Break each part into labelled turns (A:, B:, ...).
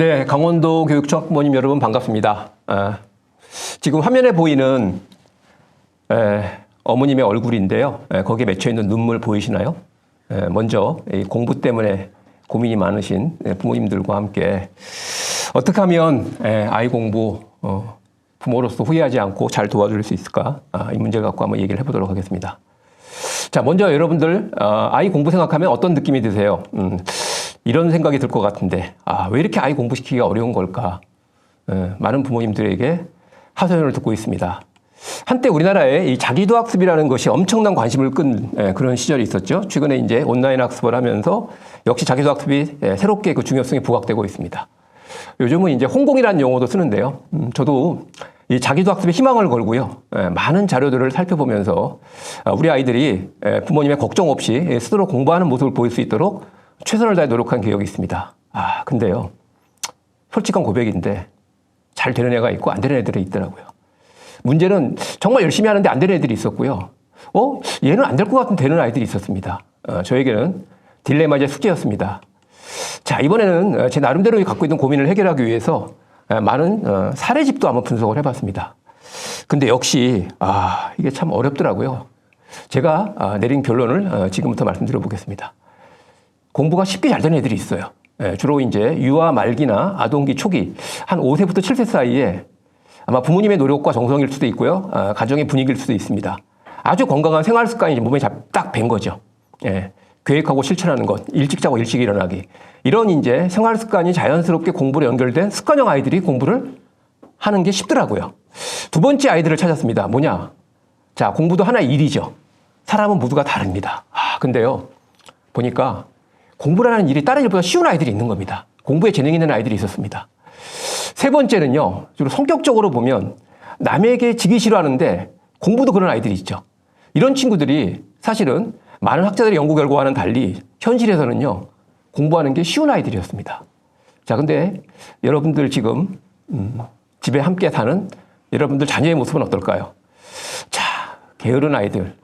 A: 네, 강원도 교육청 학부모님 여러분 반갑습니다. 아, 지금 화면에 보이는 에, 어머님의 얼굴인데요. 에, 거기에 맺혀 있는 눈물 보이시나요? 에, 먼저 이 공부 때문에 고민이 많으신 에, 부모님들과 함께 어떻게 하면 에, 아이 공부 어, 부모로서 후회하지 않고 잘 도와줄 수 있을까? 아, 이 문제 갖고 한번 얘기를 해보도록 하겠습니다. 자, 먼저 여러분들 어, 아이 공부 생각하면 어떤 느낌이 드세요? 음, 이런 생각이 들 것 같은데 아, 왜 이렇게 아이 공부시키기가 어려운 걸까? 에, 많은 부모님들에게 하소연을 듣고 있습니다. 한때 우리나라에 이 자기도 학습이라는 것이 엄청난 관심을 끈 에, 그런 시절이 있었죠. 최근에 이제 온라인 학습을 하면서 역시 자기도 학습이 에, 새롭게 그 중요성이 부각되고 있습니다. 요즘은 이제 홍공이라는 용어도 쓰는데요. 음, 저도 이 자기도 학습에 희망을 걸고요. 에, 많은 자료들을 살펴보면서 아, 우리 아이들이 에, 부모님의 걱정 없이 에, 스스로 공부하는 모습을 보일 수 있도록 최선을 다해 노력한 기억이 있습니다. 아, 근데요. 솔직한 고백인데 잘 되는 애가 있고 안 되는 애들이 있더라고요. 문제는 정말 열심히 하는데 안 되는 애들이 있었고요. 어, 얘는 안 될 것 같은 되는 아이들이 있었습니다. 어, 저에게는 딜레마의 숙제였습니다. 자, 이번에는 어, 제 나름대로 갖고 있는 고민을 해결하기 위해서 어, 많은 어, 사례집도 한번 분석을 해봤습니다. 근데 역시, 아, 이게 참 어렵더라고요. 제가 아, 내린 결론을 어, 지금부터 말씀드려 보겠습니다. 공부가 쉽게 잘 되는 애들이 있어요. 예, 주로 이제 유아 말기나 아동기 초기 한 5세부터 7세 사이에 아마 부모님의 노력과 정성일 수도 있고요. 아, 가정의 분위기일 수도 있습니다. 아주 건강한 생활 습관이 몸에 딱 밴 거죠. 예, 계획하고 실천하는 것, 일찍 자고 일찍 일어나기. 이런 이제 생활 습관이 자연스럽게 공부로 연결된 습관형 아이들이 공부를 하는 게 쉽더라고요. 두 번째 아이들을 찾았습니다. 뭐냐? 자, 공부도 하나의 일이죠. 사람은 모두가 다릅니다. 아, 근데요. 보니까 공부라는 일이 다른 일보다 쉬운 아이들이 있는 겁니다. 공부에 재능 있는 아이들이 있었습니다. 세 번째는요, 주로 성격적으로 보면 남에게 지기 싫어하는데 공부도 그런 아이들이 있죠. 이런 친구들이 사실은 많은 학자들의 연구 결과와는 달리 현실에서는요, 공부하는 게 쉬운 아이들이었습니다. 자, 근데 여러분들 지금, 음, 집에 함께 사는 여러분들 자녀의 모습은 어떨까요? 자, 게으른 아이들,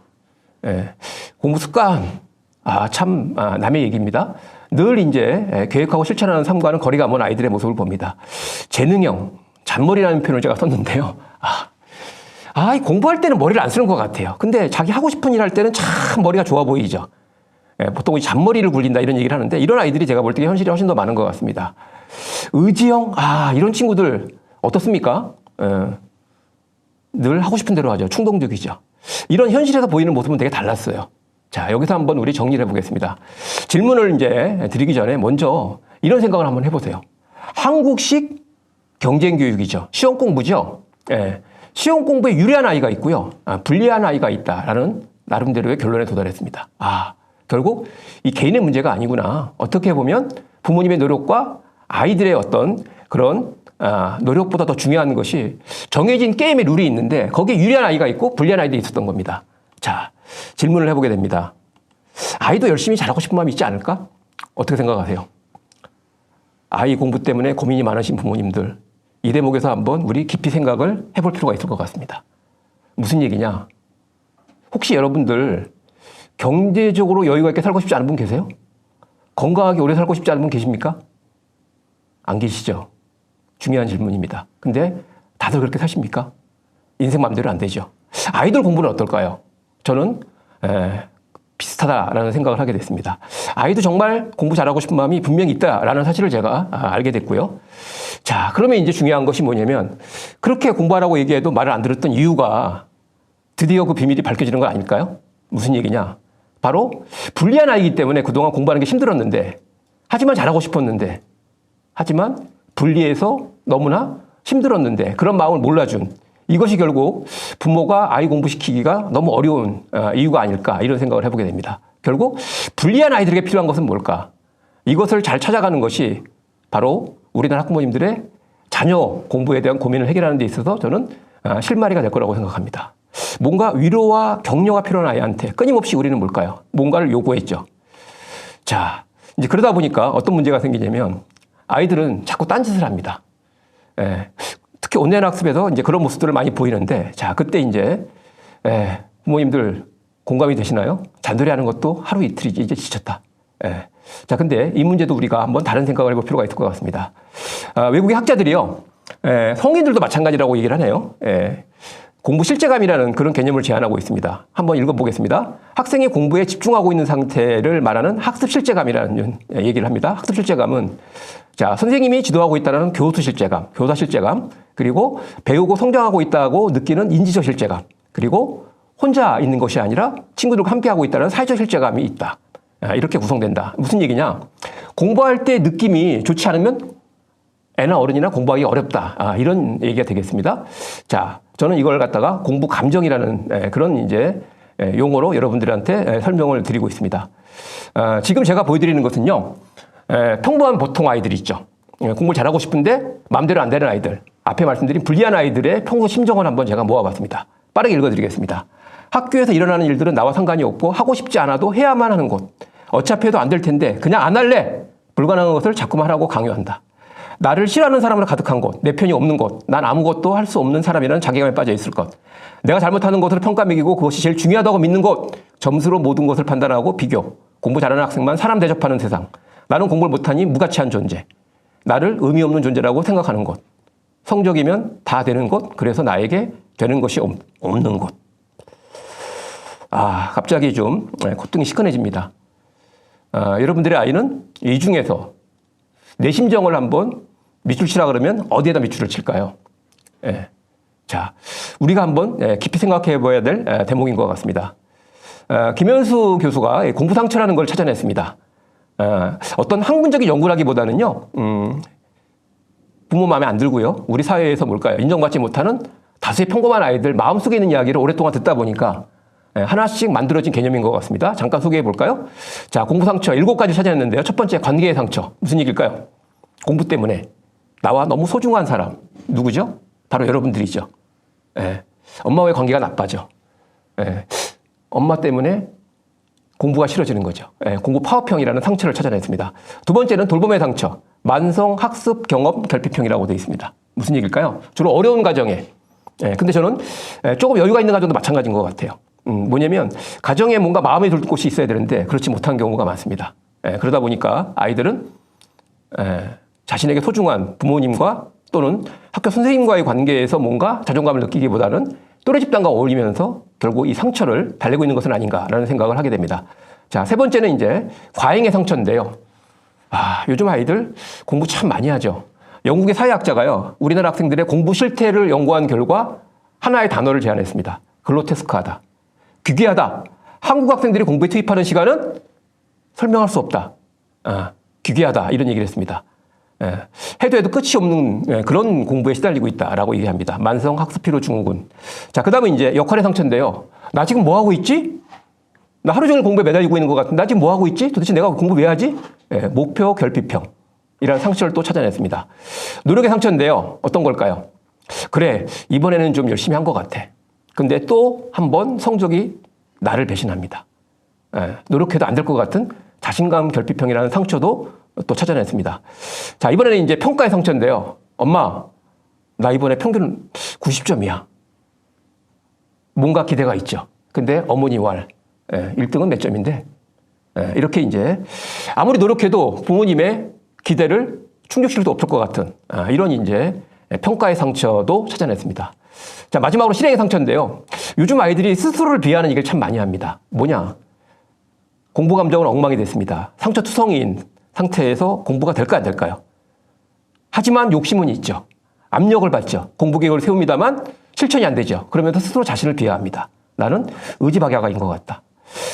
A: 예, 공부 습관, 아, 참, 아, 남의 얘기입니다. 늘 이제 예, 계획하고 실천하는 삶과는 거리가 먼 아이들의 모습을 봅니다. 재능형, 잔머리라는 표현을 제가 썼는데요. 아, 아, 이 공부할 때는 머리를 안 쓰는 것 같아요. 근데 자기 하고 싶은 일 할 때는 참 머리가 좋아 보이죠. 예, 보통 이 잔머리를 굴린다 이런 얘기를 하는데 이런 아이들이 제가 볼 때 현실이 훨씬 더 많은 것 같습니다. 의지형, 아, 이런 친구들 어떻습니까? 예, 늘 하고 싶은 대로 하죠. 충동적이죠. 이런 현실에서 보이는 모습은 되게 달랐어요. 자, 여기서 한번 우리 정리를 해보겠습니다. 질문을 이제 드리기 전에 먼저 이런 생각을 한번 해보세요. 한국식 경쟁 교육이죠. 시험 공부죠. 예. 시험 공부에 유리한 아이가 있고요. 아, 불리한 아이가 있다라는 나름대로의 결론에 도달했습니다. 아, 결국 이 개인의 문제가 아니구나. 어떻게 보면 부모님의 노력과 아이들의 어떤 그런 아, 노력보다 더 중요한 것이 정해진 게임의 룰이 있는데 거기에 유리한 아이가 있고 불리한 아이들이 있었던 겁니다. 자, 질문을 해보게 됩니다. 아이도 열심히 잘하고 싶은 마음이 있지 않을까? 어떻게 생각하세요? 아이 공부 때문에 고민이 많으신 부모님들, 이 대목에서 한번 우리 깊이 생각을 해볼 필요가 있을 것 같습니다. 무슨 얘기냐? 혹시 여러분들 경제적으로 여유가 있게 살고 싶지 않은 분 계세요? 건강하게 오래 살고 싶지 않은 분 계십니까? 안 계시죠? 중요한 질문입니다. 근데 다들 그렇게 사십니까? 인생 마음대로 안 되죠. 아이돌 공부는 어떨까요? 저는 에, 비슷하다라는 생각을 하게 됐습니다. 아이도 정말 공부 잘하고 싶은 마음이 분명히 있다라는 사실을 제가 아, 알게 됐고요. 자, 그러면 이제 중요한 것이 뭐냐면 그렇게 공부하라고 얘기해도 말을 안 들었던 이유가 드디어 그 비밀이 밝혀지는 거 아닐까요? 무슨 얘기냐? 바로 불리한 아이기 때문에 그동안 공부하는 게 힘들었는데 하지만 잘하고 싶었는데 하지만 분리해서 너무나 힘들었는데 그런 마음을 몰라준 이것이 결국 부모가 아이 공부시키기가 너무 어려운 어, 이유가 아닐까 이런 생각을 해보게 됩니다. 결국 불리한 아이들에게 필요한 것은 뭘까? 이것을 잘 찾아가는 것이 바로 우리나라 학부모님들의 자녀 공부에 대한 고민을 해결하는 데 있어서 저는 어, 실마리가 될 거라고 생각합니다. 뭔가 위로와 격려가 필요한 아이한테 끊임없이 우리는 뭘까요? 뭔가를 요구했죠. 자, 이제 그러다 보니까 어떤 문제가 생기냐면 아이들은 자꾸 딴짓을 합니다. 예, 특히 온라인 학습에서 이제 그런 모습들을 많이 보이는데, 자, 그때 이제, 예, 부모님들 공감이 되시나요? 잔소리 하는 것도 하루 이틀이지, 이제 지쳤다. 예, 자, 근데 이 문제도 우리가 한번 다른 생각을 해볼 필요가 있을 것 같습니다. 아, 외국의 학자들이요, 에, 성인들도 마찬가지라고 얘기를 하네요. 에, 공부 실제감이라는 그런 개념을 제안하고 있습니다. 한번 읽어보겠습니다. 학생이 공부에 집중하고 있는 상태를 말하는 학습 실제감이라는 얘기를 합니다. 학습 실제감은 자 선생님이 지도하고 있다는 교수 실제감, 교사 실제감, 그리고 배우고 성장하고 있다고 느끼는 인지적 실제감, 그리고 혼자 있는 것이 아니라 친구들과 함께하고 있다는 사회적 실제감이 있다. 아, 이렇게 구성된다. 무슨 얘기냐? 공부할 때 느낌이 좋지 않으면 애나 어른이나 공부하기 어렵다. 아, 이런 얘기가 되겠습니다. 자, 저는 이걸 갖다가 공부 감정이라는 에, 그런 이제 에, 용어로 여러분들한테 에, 설명을 드리고 있습니다. 아, 지금 제가 보여드리는 것은요, 에, 평범한 보통 아이들 있죠. 예, 공부를 잘하고 싶은데 마음대로 안 되는 아이들. 앞에 말씀드린 불리한 아이들의 평소 심정을 한번 제가 모아봤습니다. 빠르게 읽어드리겠습니다. 학교에서 일어나는 일들은 나와 상관이 없고 하고 싶지 않아도 해야만 하는 곳. 어차피 해도 안 될 텐데 그냥 안 할래. 불가능한 것을 자꾸만 하라고 강요한다. 나를 싫어하는 사람으로 가득한 곳, 내 편이 없는 곳, 난 아무것도 할 수 없는 사람이라는 자괴감에 빠져 있을 것, 내가 잘못하는 것을 평가 매기고 그것이 제일 중요하다고 믿는 곳, 점수로 모든 것을 판단하고 비교, 공부 잘하는 학생만 사람 대접하는 세상, 나는 공부를 못하니 무가치한 존재, 나를 의미 없는 존재라고 생각하는 곳, 성적이면 다 되는 곳, 그래서 나에게 되는 것이 없- 없는 곳. 아, 갑자기 좀 네, 콧등이 시큰해집니다. 아, 여러분들의 아이는 이 중에서 내 심정을 한번 밑줄 치라 그러면 어디에다 밑줄을 칠까요? 예. 자, 우리가 한번 예, 깊이 생각해 봐야 될 예, 대목인 것 같습니다. 아, 김현수 교수가 이 공부 상처라는 걸 찾아냈습니다. 아, 어떤 학문적인 연구라기보다는요, 음, 부모 마음에 안 들고요. 우리 사회에서 뭘까요? 인정받지 못하는 다수의 평범한 아이들 마음속에 있는 이야기를 오랫동안 듣다 보니까 예, 하나씩 만들어진 개념인 것 같습니다. 잠깐 소개해 볼까요? 자, 공부 상처 일곱 가지 찾아냈는데요. 첫 번째, 관계의 상처. 무슨 얘기일까요? 공부 때문에 나와 너무 소중한 사람. 누구죠? 바로 여러분들이죠. 예, 엄마와의 관계가 나빠져. 예, 엄마 때문에 공부가 싫어지는 거죠. 예, 공부 파업형이라는 상처를 찾아냈습니다. 두 번째는 돌봄의 상처, 만성 학습 경험 결핍형이라고 되어 있습니다. 무슨 얘기일까요? 주로 어려운 가정에. 예, 근데 저는 예, 조금 여유가 있는 가정도 마찬가지인 것 같아요. 음, 뭐냐면 가정에 뭔가 마음에 들 곳이 있어야 되는데 그렇지 못한 경우가 많습니다. 예, 그러다 보니까 아이들은 예, 자신에게 소중한 부모님과 또는 학교 선생님과의 관계에서 뭔가 자존감을 느끼기보다는 또래 집단과 어울리면서 결국 이 상처를 달래고 있는 것은 아닌가라는 생각을 하게 됩니다. 자, 세 번째는 이제 과잉의 상처인데요. 아, 요즘 아이들 공부 참 많이 하죠. 영국의 사회학자가요, 우리나라 학생들의 공부 실태를 연구한 결과 하나의 단어를 제안했습니다. 글로테스크하다. 귀괴하다. 한국 학생들이 공부에 투입하는 시간은 설명할 수 없다. 아, 귀괴하다. 이런 얘기를 했습니다. 예, 해도 해도 끝이 없는 예, 그런 공부에 시달리고 있다라고 얘기합니다. 만성 학습 피로 증후군. 자, 그 다음에 이제 역할의 상처인데요. 나 지금 뭐 하고 있지? 나 하루 종일 공부에 매달리고 있는 것 같은데 나 지금 뭐 하고 있지? 도대체 내가 공부 왜 하지? 예, 목표 결핍형. 이라는 상처를 또 찾아냈습니다. 노력의 상처인데요. 어떤 걸까요? 그래, 이번에는 좀 열심히 한 것 같아. 근데 또 한 번 성적이 나를 배신합니다. 예, 노력해도 안 될 것 같은 자신감 결핍형이라는 상처도 또 찾아냈습니다. 자, 이번에는 이제 평가의 상처인데요. 엄마, 나 이번에 평균 90점이야. 뭔가 기대가 있죠. 근데 어머니 왈, 예, 1등은 몇 점인데, 예, 이렇게 이제 아무리 노력해도 부모님의 기대를 충족시킬 수 없을 것 같은 아, 이런 이제 평가의 상처도 찾아냈습니다. 자, 마지막으로 실행의 상처인데요. 요즘 아이들이 스스로를 비하하는 얘기를 참 많이 합니다. 뭐냐? 공부 감정은 엉망이 됐습니다. 상처 투성이인 상태에서 공부가 될까 안 될까요? 하지만 욕심은 있죠. 압력을 받죠. 공부 계획을 세웁니다만 실천이 안 되죠. 그러면서 스스로 자신을 비하합니다. 나는 의지박약인 것 같다.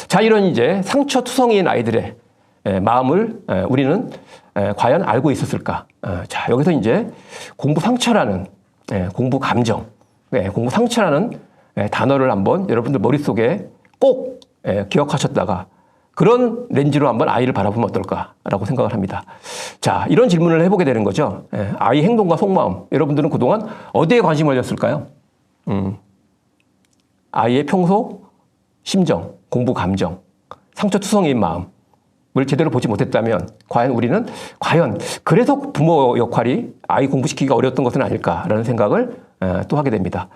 A: 자, 이런 이제 상처 투성이인 아이들의 에, 마음을 에, 우리는 에, 과연 알고 있었을까? 어, 자, 여기서 이제 공부 상처라는 에, 공부 감정, 에, 공부 상처라는 에, 단어를 한번 여러분들 머릿속에 꼭 에, 기억하셨다가 그런 렌즈로 한번 아이를 바라보면 어떨까라고 생각을 합니다. 자, 이런 질문을 해보게 되는 거죠. 예, 아이 행동과 속마음. 여러분들은 그동안 어디에 관심 을 가졌을까요? 음, 아이의 평소 심정, 공부 감정, 상처 투성이인 마음을 제대로 보지 못했다면 과연 우리는 과연 그래서 부모 역할이 아이 공부시키기가 어려웠던 것은 아닐까라는 생각을 에, 또 하게 됩니다.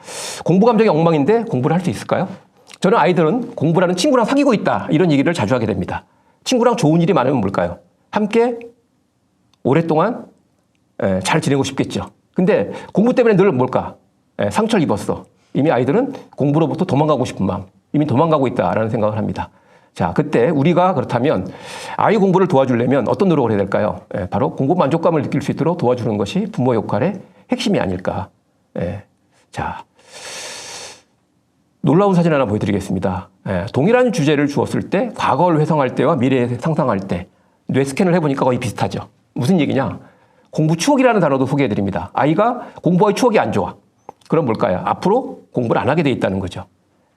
A: 공부 감정이 엉망인데 공부를 할 수 있을까요? 저는 아이들은 공부라는 친구랑 사귀고 있다 이런 얘기를 자주 하게 됩니다. 친구랑 좋은 일이 많으면 뭘까요? 함께 오랫동안 예, 잘 지내고 싶겠죠. 근데 공부 때문에 늘 뭘까? 예, 상처를 입었어. 이미 아이들은 공부로부터 도망가고 싶은 마음, 이미 도망가고 있다라는 생각을 합니다. 자, 그때 우리가 그렇다면 아이 공부를 도와주려면 어떤 노력을 해야 될까요? 예, 바로 공부 만족감을 느낄 수 있도록 도와주는 것이 부모 역할의 핵심이 아닐까. 예, 자, 놀라운 사진 하나 보여드리겠습니다. 예, 동일한 주제를 주었을 때 과거를 회상할 때와 미래에 상상할 때 뇌 스캔을 해보니까 거의 비슷하죠. 무슨 얘기냐? 공부 추억이라는 단어도 소개해드립니다. 아이가 공부와의 추억이 안 좋아. 그럼 뭘까요? 앞으로 공부를 안 하게 돼 있다는 거죠.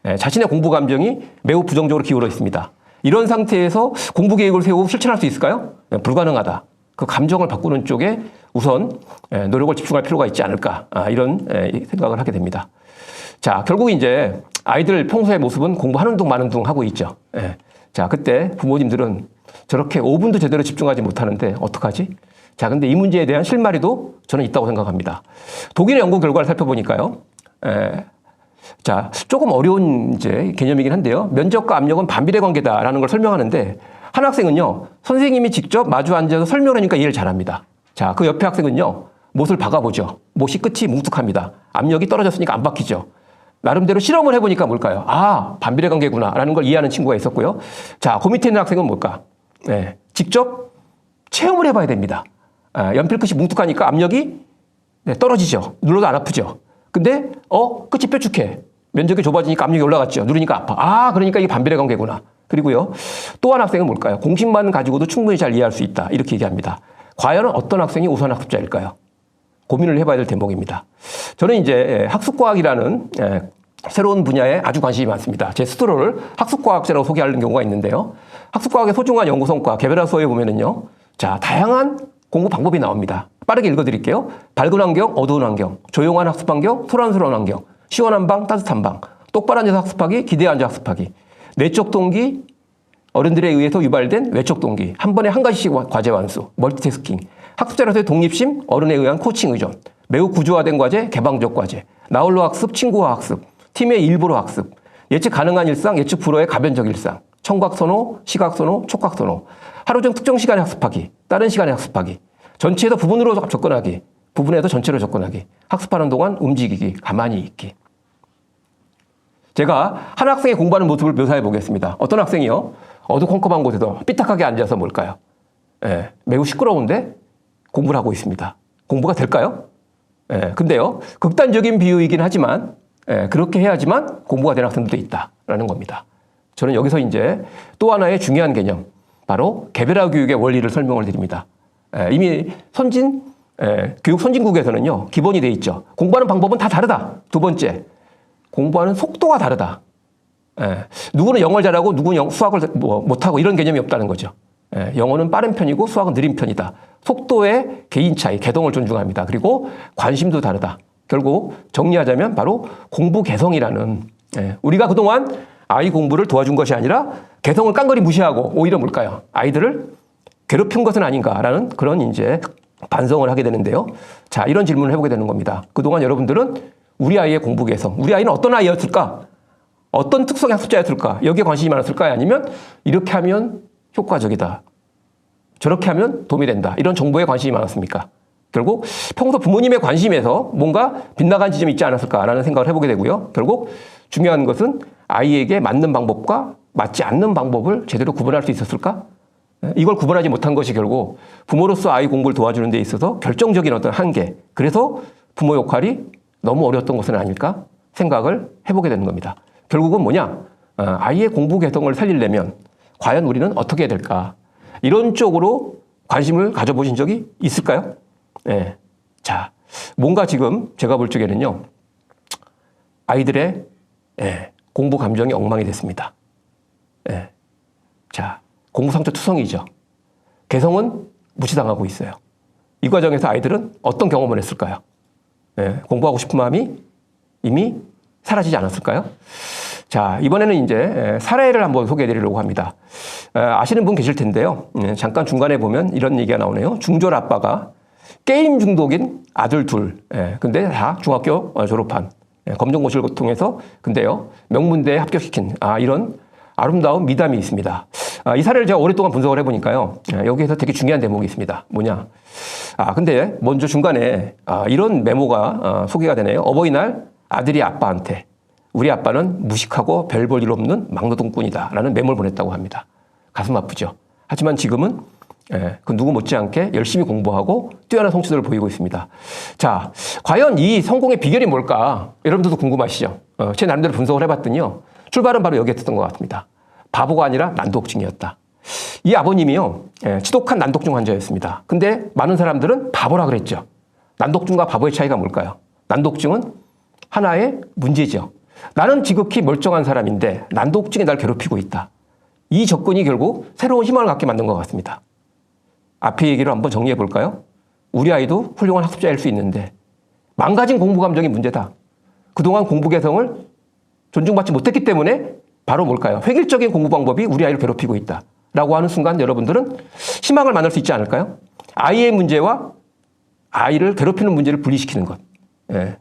A: 예, 자신의 공부 감정이 매우 부정적으로 기울어 있습니다. 이런 상태에서 공부 계획을 세우고 실천할 수 있을까요? 예, 불가능하다. 그 감정을 바꾸는 쪽에 우선 예, 노력을 집중할 필요가 있지 않을까 아, 이런 예, 생각을 하게 됩니다. 자, 결국 이제 아이들 평소의 모습은 공부하는 둥 마는 둥 하고 있죠. 예. 자, 그때 부모님들은 저렇게 5분도 제대로 집중하지 못하는데 어떡하지? 자, 근데 이 문제에 대한 실마리도 저는 있다고 생각합니다. 독일의 연구 결과를 살펴보니까요. 에, 자, 조금 어려운 이제 개념이긴 한데요. 면접과 압력은 반비례 관계다라는 걸 설명하는데 한 학생은요, 선생님이 직접 마주 앉아서 설명 하니까 이해를 잘합니다. 자, 그 옆에 학생은요, 못을 박아보죠. 못이 끝이 뭉툭합니다. 압력이 떨어졌으니까 안 박히죠. 나름대로 실험을 해보니까 뭘까요? 아, 반비례 관계구나 라는 걸 이해하는 친구가 있었고요. 자, 그 밑에 있는 학생은 뭘까? 네, 직접 체험을 해봐야 됩니다. 아, 연필 끝이 뭉툭하니까 압력이 네, 떨어지죠. 눌러도 안 아프죠. 근데 어 끝이 뾰족해. 면적이 좁아지니까 압력이 올라갔죠. 누르니까 아파. 아 그러니까 이게 반비례 관계구나. 그리고요 또 한 학생은 뭘까요? 공식만 가지고도 충분히 잘 이해할 수 있다. 이렇게 얘기합니다. 과연 어떤 학생이 우선 학습자일까요? 고민을 해봐야 될 대목입니다. 저는 이제 학습과학이라는 예, 새로운 분야에 아주 관심이 많습니다. 제 스스로를 학습과학자라고 소개하는 경우가 있는데요. 학습과학의 소중한 연구 성과 개별화서에 보면은요. 자, 다양한 공부 방법이 나옵니다. 빠르게 읽어드릴게요. 밝은 환경, 어두운 환경, 조용한 학습 환경, 소란스러운 환경, 시원한 방, 따뜻한 방, 똑바로 앉아서 학습하기, 기대에 앉아 학습하기, 내적 동기, 어른들에 의해서 유발된 외적 동기, 한 번에 한 가지씩 과제 완수, 멀티태스킹, 학습자로서의 독립심, 어른에 의한 코칭 의존, 매우 구조화된 과제, 개방적 과제, 나홀로 학습, 친구와 학습, 팀의 일부로 학습, 예측 가능한 일상, 예측 불허의 가변적 일상, 청각 선호, 시각 선호, 촉각 선호, 하루 중 특정 시간에 학습하기, 다른 시간에 학습하기, 전체에서 부분으로 접근하기, 부분에서 전체로 접근하기, 학습하는 동안 움직이기, 가만히 있기. 제가 한 학생이 공부하는 모습을 묘사해 보겠습니다. 어떤 학생이요? 어두컴컴한 곳에서 삐딱하게 앉아서 뭘까요? 예, 매우 시끄러운데 공부를 하고 있습니다. 공부가 될까요? 예, 근데요, 극단적인 비유이긴 하지만, 예, 그렇게 해야지만 공부가 되는 학생들도 있다라는 겁니다. 저는 여기서 이제 또 하나의 중요한 개념, 바로 개별화 교육의 원리를 설명을 드립니다. 예, 이미 선진, 예, 교육 선진국에서는요, 기본이 돼 있죠. 공부하는 방법은 다 다르다. 두 번째, 공부하는 속도가 다르다. 예, 누구는 영어를 잘하고 누구는 영- 수학을 뭐 못하고 이런 개념이 없다는 거죠. 예, 영어는 빠른 편이고 수학은 느린 편이다. 속도의 개인 차이, 개동을 존중합니다. 그리고 관심도 다르다. 결국 정리하자면 바로 공부 개성이라는 예, 우리가 그동안 아이 공부를 도와준 것이 아니라 개성을 깡그리 무시하고 오히려 뭘까요? 아이들을 괴롭힌 것은 아닌가라는 그런 이제 반성을 하게 되는데요. 자, 이런 질문을 해보게 되는 겁니다. 그동안 여러분들은 우리 아이의 공부 개성, 우리 아이는 어떤 아이였을까? 어떤 특성의 학습자였을까? 여기에 관심이 많았을까요? 아니면 이렇게 하면 효과적이다. 저렇게 하면 도움이 된다. 이런 정보에 관심이 많았습니까? 결국 평소 부모님의 관심에서 뭔가 빗나간 지점이 있지 않았을까라는 생각을 해보게 되고요. 결국 중요한 것은 아이에게 맞는 방법과 맞지 않는 방법을 제대로 구분할 수 있었을까? 이걸 구분하지 못한 것이 결국 부모로서 아이 공부를 도와주는 데 있어서 결정적인 어떤 한계. 그래서 부모 역할이 너무 어려웠던 것은 아닐까 생각을 해보게 되는 겁니다. 결국은 뭐냐? 어, 아이의 공부 개성을 살리려면 과연 우리는 어떻게 해야 될까? 이런 쪽으로 관심을 가져보신 적이 있을까요? 예. 자, 뭔가 지금 제가 볼 적에는요, 아이들의 예, 공부 감정이 엉망이 됐습니다. 예. 자, 공부 상처 투성이죠. 개성은 무시당하고 있어요. 이 과정에서 아이들은 어떤 경험을 했을까요? 예, 공부하고 싶은 마음이 이미 사라지지 않았을까요? 자, 이번에는 이제 예, 사례를 한번 소개해 드리려고 합니다. 에, 아시는 분 계실 텐데요. 예, 잠깐 중간에 보면 이런 얘기가 나오네요. 중졸 아빠가 게임 중독인 아들 둘. 예, 근데 다 중학교 어, 졸업한 예, 검정고시를 통해서 근데요. 명문대에 합격시킨 아, 이런 아름다운 미담이 있습니다. 아, 이 사례를 제가 오랫동안 분석을 해보니까요. 아, 여기에서 되게 중요한 대목이 있습니다. 뭐냐. 아, 근데 먼저 중간에 아, 이런 메모가 아, 소개가 되네요. 어버이날 아들이 아빠한테 우리 아빠는 무식하고 별 볼 일 없는 막노동꾼이다. 라는 메모를 보냈다고 합니다. 가슴 아프죠. 하지만 지금은 예, 그 누구 못지않게 열심히 공부하고 뛰어난 성취도를 보이고 있습니다. 자, 과연 이 성공의 비결이 뭘까? 여러분들도 궁금하시죠? 어, 제 나름대로 분석을 해봤더니요. 출발은 바로 여기에 있었던 것 같습니다. 바보가 아니라 난독증이었다. 이 아버님이요, 예, 지독한 난독증 환자였습니다. 근데 많은 사람들은 바보라 그랬죠. 난독증과 바보의 차이가 뭘까요? 난독증은 하나의 문제죠. 나는 지극히 멀쩡한 사람인데 난독증이 날 괴롭히고 있다. 이 접근이 결국 새로운 희망을 갖게 만든 것 같습니다. 앞에 얘기를 한번 정리해 볼까요? 우리 아이도 훌륭한 학습자일 수 있는데 망가진 공부 감정이 문제다. 그동안 공부 개성을 존중받지 못했기 때문에 바로 뭘까요? 획일적인 공부 방법이 우리 아이를 괴롭히고 있다. 라고 하는 순간 여러분들은 희망을 만날 수 있지 않을까요? 아이의 문제와 아이를 괴롭히는 문제를 분리시키는 것. 예,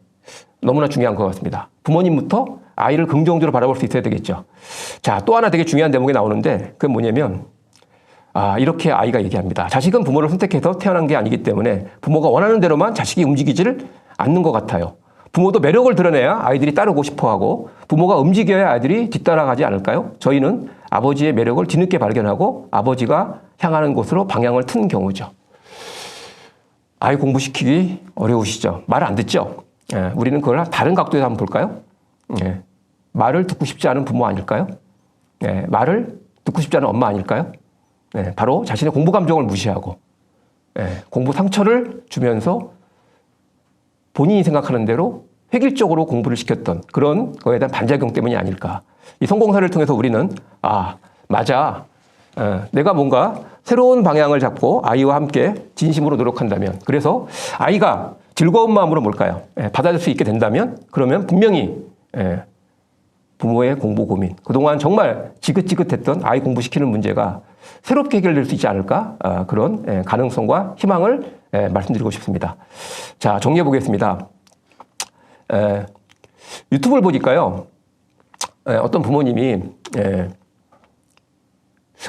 A: 너무나 중요한 것 같습니다. 부모님부터 아이를 긍정적으로 바라볼 수 있어야 되겠죠. 자, 또 하나 되게 중요한 대목이 나오는데 그게 뭐냐면 아, 이렇게 아이가 얘기합니다. 자식은 부모를 선택해서 태어난 게 아니기 때문에 부모가 원하는 대로만 자식이 움직이지를 않는 것 같아요. 부모도 매력을 드러내야 아이들이 따르고 싶어 하고 부모가 움직여야 아이들이 뒤따라가지 않을까요? 저희는 아버지의 매력을 뒤늦게 발견하고 아버지가 향하는 곳으로 방향을 튼 경우죠. 아이 공부시키기 어려우시죠? 말 안 듣죠? 예, 우리는 그걸 다른 각도에서 한번 볼까요? 예, 말을 듣고 싶지 않은 부모 아닐까요? 예, 말을 듣고 싶지 않은 엄마 아닐까요? 예, 바로 자신의 공부 감정을 무시하고 예, 공부 상처를 주면서 본인이 생각하는 대로 획일적으로 공부를 시켰던 그런 거에 대한 반작용 때문이 아닐까. 이 성공사를 통해서 우리는 아 맞아. 어, 내가 뭔가 새로운 방향을 잡고 아이와 함께 진심으로 노력한다면 그래서 아이가 즐거운 마음으로 뭘까요? 예, 받아들일 수 있게 된다면 그러면 분명히 예, 부모의 공부 고민 그동안 정말 지긋지긋했던 아이 공부시키는 문제가 새롭게 해결될 수 있지 않을까 아, 그런 예, 가능성과 희망을 예, 말씀드리고 싶습니다. 자 정리해 보겠습니다. 에, 유튜브를 보니까요 에, 어떤 부모님이 에,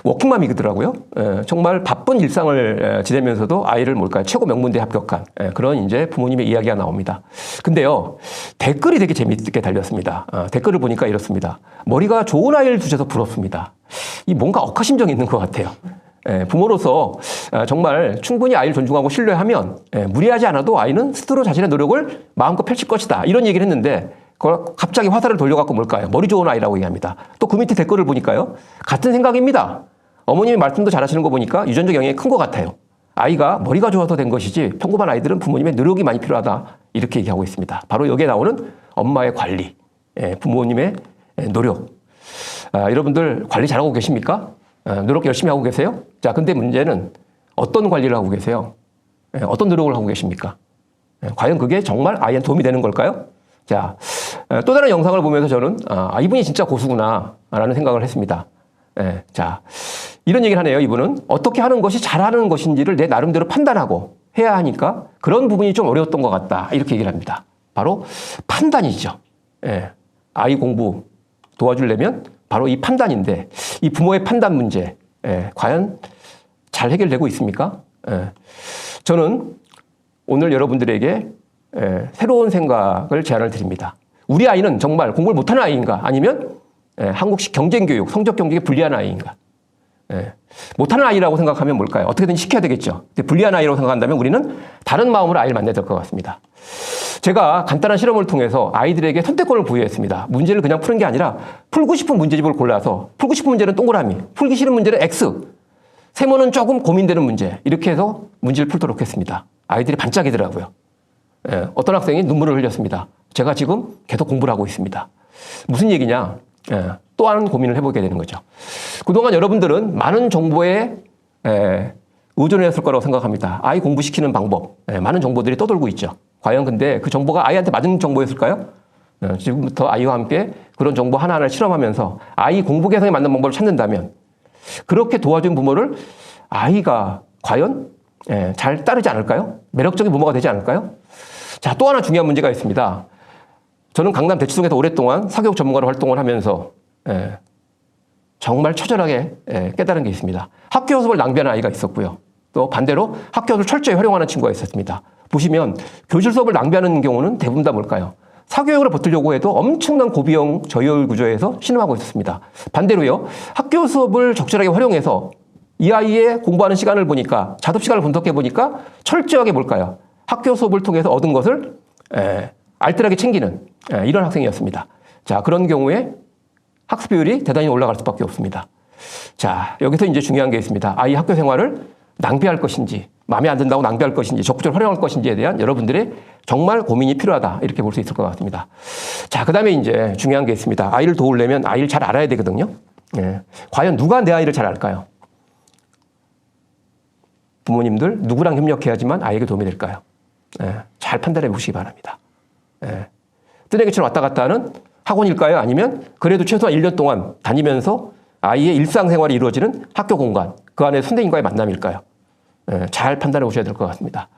A: 워킹맘이더라고요. 에, 정말 바쁜 일상을 에, 지내면서도 아이를 뭘까요? 최고 명문대 합격한 에, 그런 이제 부모님의 이야기가 나옵니다. 근데요 댓글이 되게 재미있게 달렸습니다. 아, 댓글을 보니까 이렇습니다. 머리가 좋은 아이를 두셔서 부럽습니다. 이 뭔가 억하심정이 있는 것 같아요. 예, 부모로서 아, 정말 충분히 아이를 존중하고 신뢰하면 예, 무리하지 않아도 아이는 스스로 자신의 노력을 마음껏 펼칠 것이다. 이런 얘기를 했는데 갑자기 화살을 돌려갖고 뭘까요? 머리 좋은 아이라고 얘기합니다. 또 그 밑에 댓글을 보니까요. 같은 생각입니다. 어머님이 말씀도 잘하시는 거 보니까 유전적 영향이 큰 것 같아요. 아이가 머리가 좋아서 된 것이지 평범한 아이들은 부모님의 노력이 많이 필요하다. 이렇게 얘기하고 있습니다. 바로 여기에 나오는 엄마의 관리, 예, 부모님의 노력. 아, 여러분들 관리 잘하고 계십니까? 아, 노력 열심히 하고 계세요? 자, 근데 문제는 어떤 관리를 하고 계세요? 예, 어떤 노력을 하고 계십니까? 예, 과연 그게 정말 아이한테 도움이 되는 걸까요? 자, 예, 또 다른 영상을 보면서 저는 아, 이분이 진짜 고수구나 라는 생각을 했습니다. 자, 이런 얘기를 하네요. 이분은 어떻게 하는 것이 잘하는 것인지를 내 나름대로 판단하고 해야 하니까 그런 부분이 좀 어려웠던 것 같다. 이렇게 얘기를 합니다. 바로 판단이죠. 아이 공부 도와주려면 바로 이 판단인데 이 부모의 판단 문제 예, 과연 잘 해결되고 있습니까? 예, 저는 오늘 여러분들에게 예, 새로운 생각을 제안을 드립니다. 우리 아이는 정말 공부를 못하는 아이인가 아니면 예, 한국식 경쟁교육, 성적 경쟁에 불리한 아이인가? 예, 못하는 아이라고 생각하면 뭘까요? 어떻게든 시켜야 되겠죠. 불리한 아이라고 생각한다면 우리는 다른 마음으로 아이를 만나야 될 것 같습니다. 제가 간단한 실험을 통해서 아이들에게 선택권을 부여했습니다. 문제를 그냥 푸는 게 아니라 풀고 싶은 문제집을 골라서 풀고 싶은 문제는 동그라미, 풀기 싫은 문제는 X, 세모는 조금 고민되는 문제 이렇게 해서 문제를 풀도록 했습니다. 아이들이 반짝이더라고요. 예, 어떤 학생이 눈물을 흘렸습니다. 제가 지금 계속 공부를 하고 있습니다. 무슨 얘기냐? 예, 또 하는 고민을 해보게 되는 거죠. 그동안 여러분들은 많은 정보에 예, 의존했을 거라고 생각합니다. 아이 공부시키는 방법, 예, 많은 정보들이 떠돌고 있죠. 과연 근데 그 정보가 아이한테 맞은 정보였을까요? 어, 지금부터 아이와 함께 그런 정보 하나하나를 실험하면서 아이 공부 개성에 맞는 방법을 찾는다면 그렇게 도와준 부모를 아이가 과연 예, 잘 따르지 않을까요? 매력적인 부모가 되지 않을까요? 자, 또 하나 중요한 문제가 있습니다. 저는 강남 대치동에서 오랫동안 사교육 전문가로 활동을 하면서 예, 정말 처절하게 예, 깨달은 게 있습니다. 학교 수업을 낭비하는 아이가 있었고요. 또 반대로 학교 수업을 철저히 활용하는 친구가 있었습니다. 보시면 교실 수업을 낭비하는 경우는 대부분 다 뭘까요? 사교육을 버티려고 해도 엄청난 고비용 저효율 구조에서 신음하고 있었습니다. 반대로요, 학교 수업을 적절하게 활용해서 이 아이의 공부하는 시간을 보니까 자습 시간을 분석해 보니까 철저하게 뭘까요? 학교 수업을 통해서 얻은 것을 에, 알뜰하게 챙기는 에, 이런 학생이었습니다. 자 그런 경우에 학습 비율이 대단히 올라갈 수밖에 없습니다. 자 여기서 이제 중요한 게 있습니다. 아이 학교 생활을 낭비할 것인지 마음에 안 든다고 낭비할 것인지 적극적으로 활용할 것인지에 대한 여러분들의 정말 고민이 필요하다 이렇게 볼 수 있을 것 같습니다. 자 그 다음에 이제 중요한 게 있습니다. 아이를 도우려면 아이를 잘 알아야 되거든요. 예. 과연 누가 내 아이를 잘 알까요? 부모님들 누구랑 협력해야지만 아이에게 도움이 될까요? 예, 잘 판단해 보시기 바랍니다. 예. 뜨내기처럼 왔다 갔다 하는 학원일까요? 아니면 그래도 최소한 1년 동안 다니면서 아이의 일상생활이 이루어지는 학교 공간, 그 안에 선생님과의 만남일까요? 예, 잘 판단해 보셔야 될 것 같습니다.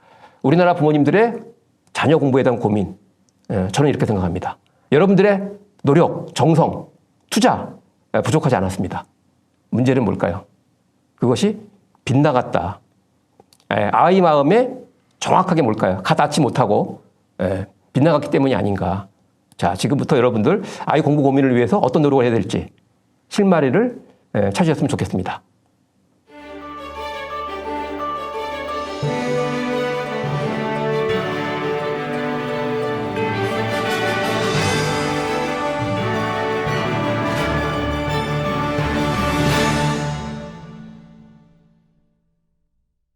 A: 우리나라 부모님들의 자녀 공부에 대한 고민, 예, 저는 이렇게 생각합니다. 여러분들의 노력, 정성, 투자 예, 부족하지 않았습니다. 문제는 뭘까요? 그것이 빗나갔다. 예, 아이 마음에 정확하게 뭘까요? 가닿지 못하고 예, 빗나갔기 때문이 아닌가. 자, 지금부터 여러분들 아이 공부 고민을 위해서 어떤 노력을 해야 될지 실마리를 예, 찾으셨으면 좋겠습니다.